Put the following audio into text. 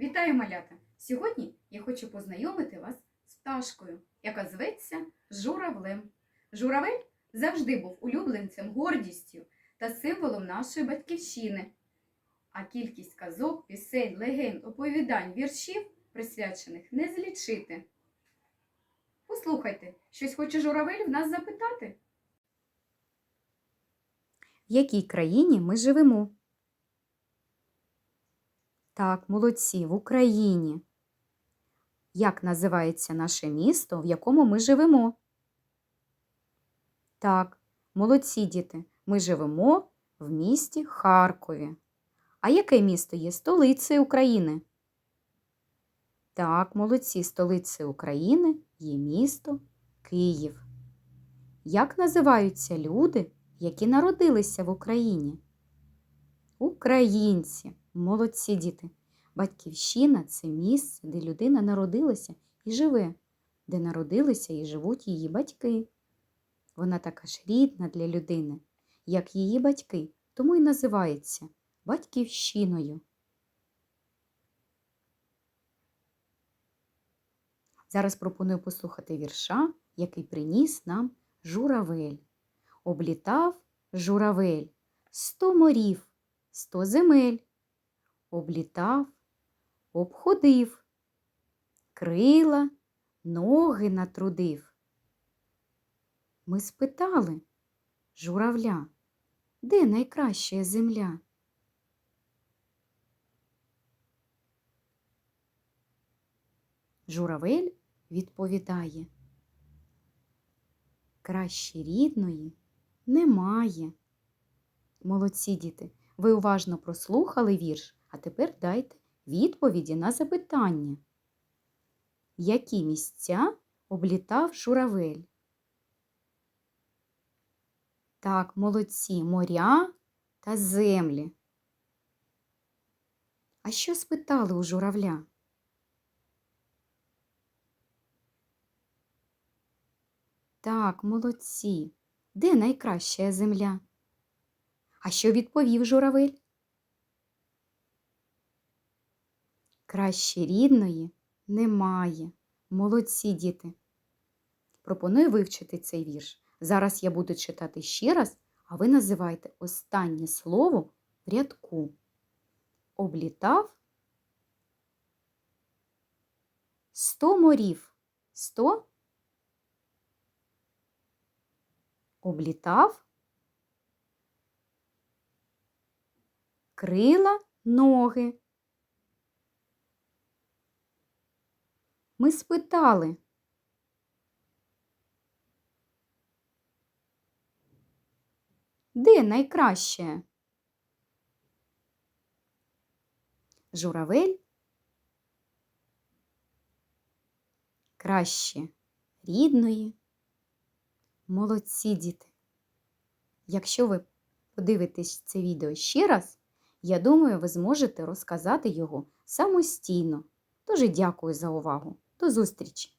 Вітаю, малята! Сьогодні я хочу познайомити вас з пташкою, яка зветься журавлем. Журавель завжди був улюбленцем, гордістю та символом нашої батьківщини. А кількість казок, пісень, легенд, оповідань, віршів, присвячених, не злічити. Послухайте, щось хоче журавель в нас запитати. В якій країні ми живемо? Так, молодці, в Україні. Як називається наше місто, в якому ми живемо? Так, молодці діти, ми живемо в місті Харкові. А яке місто є столицею України? Так, молодці, столицею України є місто Київ. Як називаються люди, які народилися в Україні? Українці, молодці діти. Батьківщина це місце, де людина народилася і живе, де народилися і живуть її батьки. Вона така ж рідна для людини, як її батьки, тому й називається батьківщиною. Зараз пропоную послухати вірша, який приніс нам журавель. Облітав журавель сто морів, сто земель. Облітав, обходив, крила, ноги натрудив. Ми спитали журавля, де найкраща земля? Журавель відповідає, краще рідної немає. Молодці діти, ви уважно прослухали вірш, а тепер дайте відповіді на запитання. Які місця облітав журавель? Так, молодці, моря та землі. А що спитали у журавля? Так, молодці. Де найкраща земля? А що відповів журавель? Краще рідної немає. Молодці діти. Пропоную вивчити цей вірш. Зараз я буду читати ще раз, а ви називайте останнє слово в рядку. Облітав сто морів. Сто облітав крила ноги. Ми спитали. Де найкраще? Журавель краще рідної. Молодці діти. Якщо ви подивитесь це відео ще раз, я думаю, ви зможете розказати його самостійно. Дуже дякую за увагу. До зустрічі!